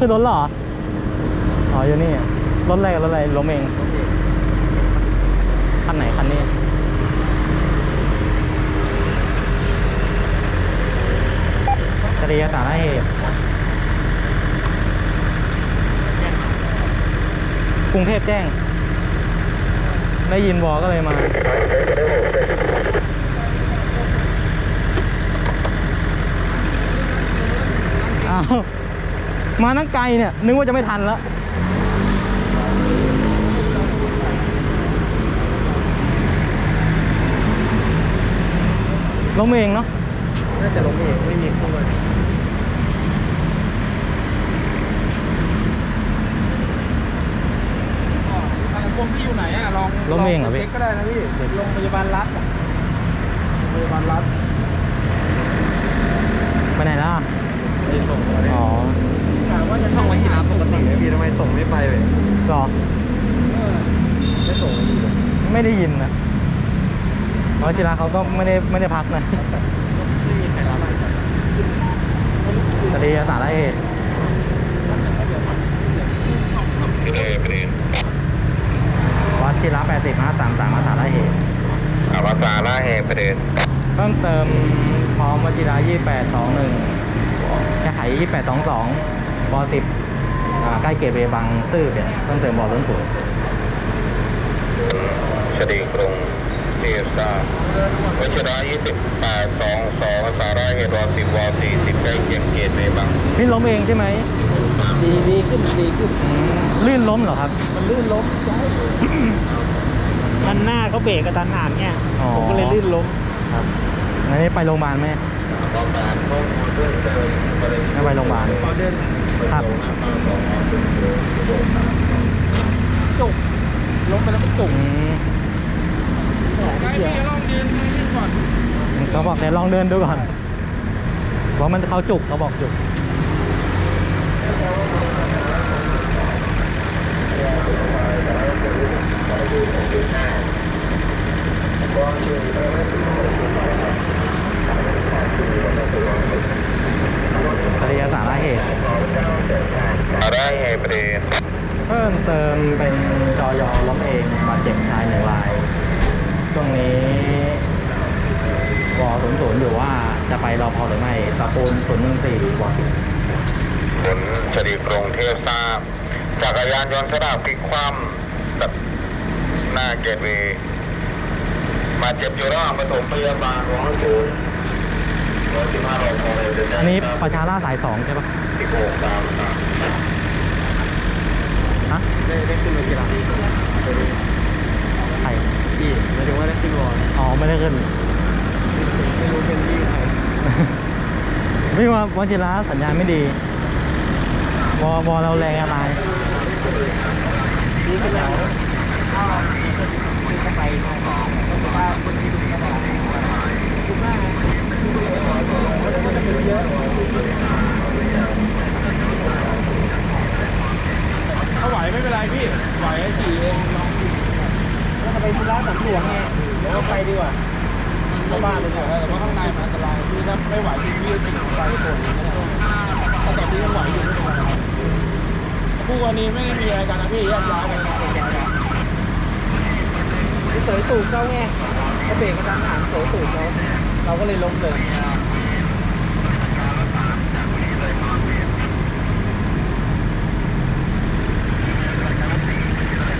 ขึ้นรถเหรอ อ๋ออยู่นี่ รถอะไรรถอะไรล้มเองคันไหนคันนี้คดีสารเหตุกรุงเทพแจ้ง ได้ยินวอก็เลยมาอ้าว มานั่งไกลเนี่ย นึกว่าจะไม่ทันแล้วล้มเองเนาะน่าจะลงเองไม่มีคู่เลยทางกรมพี่อยู่ไหนอะลองล้มเองเหรอพี่ช็คก็ได้นะพี่โรงพยาบาลรัฐอะโรงพยาบาลรัฐไปไหนแล้วอะไม่ส่งมาเนี่ยอ๋อ ถามว่าจะท่องไว้ที่ร้านปกติไหมพี่ทำไมส่งไม่ไปเลยก็ไม่ส่งไม่ดีเลยไม่ได้ยินนะเพราะชิระเขาก็ไม่ได้ไม่ได้พักนะไม่มีใครรับอะไรคดีสารเหตุเอเปรนวัดชิระ80 5 3 3มาสารเหตุอาภาษาหน้าแหกเปรนเพิ่มเติมพร้อมวัชิระ2821แก้ไข2822บอ10อ่าใกล้เกตเวย์บางซื่อเนี่ยเพิ่มเติมบอล้นสูงชดีกรุงเทพซ่าวัชระยี่สิบแปดสองสองภาษาหน้าเหตุวสิบวสี่สิบใกล้เคียงเกตในบางนี่ล้มเองใช่ไหมดีดีขึ้นดีขึ้นอืมลื่นล้มเหรอครับ มันลื่นล้มใช่คันหน้าเขาเบรกกระทันหันเนี่ยอ๋อผมก็เลยลื่นล้มครับงั้นนี่ไปโรงพยาบาลไหมต้องการข้อมูลเพิ่มเติมประเด็นไม่ไปโรงพยาบาลพอเดิน ครับจุกล้มไปแล้วมันจุกอืมใช่พี่ลองยืนยืนก่อนเขาบอกเดี๋ยวลองเดินดูก่อนว่ามันเขาจุกเขาบอกจุก คดีสารเหตุ หน้าเหตุเปรน เพิ่มเติมเป็นจอยอล้มเองบาดเจ็บ ชายหนึ่งรายช่วงนี้วอศูนย์ศูนย์อยู่ว่าจะไปรอพอหรือไม่ตะปูนศูนย์หนึ่งสี่วอสิบผลชดีกรุงเทพทราบจักรยานยนต์สลับพลิกคว่ำกับหน้าเกตเวย์มาเจ็บอยู่ระหว่างปฐมพยาบาลร้อยศูนย์ร้อยสิบห้ารอยพอเลยเดินได้อันนี้ประชาราษฎร์สายสองใช่ปะสิบหกตามตามฮะได้ได้ขึ้นมากี่ลำ ใครพี่หมายถึงว่าได้ขึ้นวอลอ๋อไม่ได้ขึ้น ไม่รู้เป็นพี่ใครไม่ว่าวชิระสัญญาณไม่ดีวอวอเราแรงอะไรนี่ขึ้นแล้วก็ไปว่าคนที่ดูก็ได้คุณมากมันจะเป็นเยอะ ถ้าไหวไม่เป็นไรพี่ ไหวขี่เองลองขี่ แล้วก็ไปที่ร้านสำรวจไงแล้วก็ไปดีกว่า เข้าบ้านเลยแต่ว่าข้างในมันอันตรายพี่ถ้าไม่ไหวพี่ยืดไปถึงไปโผล่แต่ตอนนี้ยังไหวอยู่ไม่เป็นไร คู่วันนี้ไม่ได้มีอะไรกันนะพี่แยกย้ายกันนะเสยตูดเขาไงเขาเบรกกระทันหันเสยตูดเขาเราก็เลยล้มเลย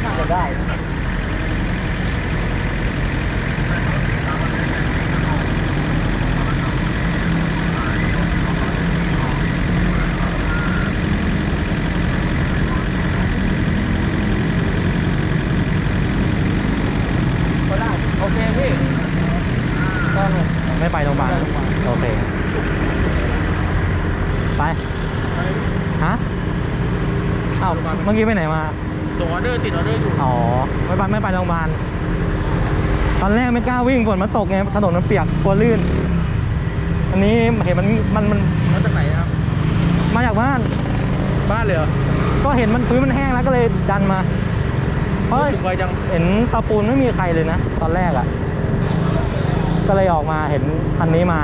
น่าจะได้นะ ก็ได้ โอเคพี่ ต้อง ไม่ไปโรงพยาบาลโอเค ไป ฮะอ้าวเมื่อกี้ไปไหนมาส่งออเดอร์ติดออเดอร์อยู่อ๋อไม่ไปไม่ไปโรงพยาบาลตอนแรกไม่กล้าวิ่งฝนมันตกไงถนนมันเปียกกลัวลื่น อันนี้เห็นมันมันมันมาจากไหนครับ มาจากบ้าน บ้านเลยเหรอก็เห็นมันพื้นมันแห้งแล้วก็เลยดันมา เพราะถึงไวจังเห็นตะปูนไม่มีใครเลยนะ ตอนแรกอะ่ะ ก็เลยออกมาเห็นคันนี้มา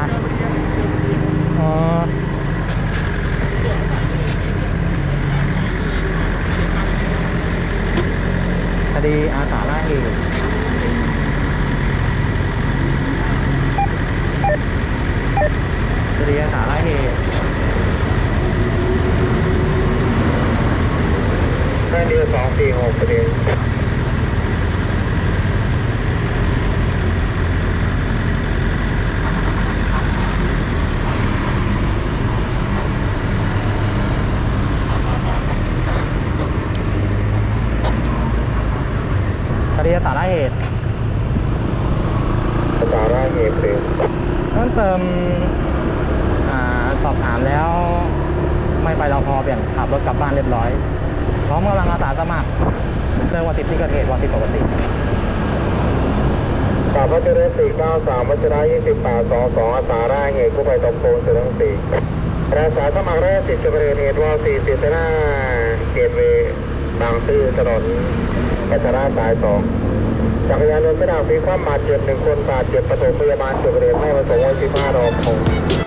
คดีอาสาล่าเหตุคดีอาสาล่าเหตุด้เดือนสองสี่หกประเด็น คดีอาสาล่าเหตุภาร่าเหตุเป็นเพิ่มเติมสอบถามแล้ว ไม่ไปรอพอเปลี่ยนขับรถกลับบ้านเรียบร้อยพร้อมกำลังอาสาสมัครเรื่องวันติดที่เกิดเหตุวันติดปกติสามพัชรสี่เก้าสามวัชระยี่สิบแปดสองสองอาสาร่าเหตุกู้ภัยตบโพงสุรังสีอาสาสมัครแรกสิบจะประเด็นเหตุว่าสี่ติดหน้าเกตเวบางซื่อถนนพัชระสายสอง จักรยานยนต์ไม่ไดาษพลิกคว่ำบาดเจ็บหนึ่งคนบาดเจ็บประถมพยาบาลจุดเรียนไม่ประสงค์วันที่ห้ารอบของ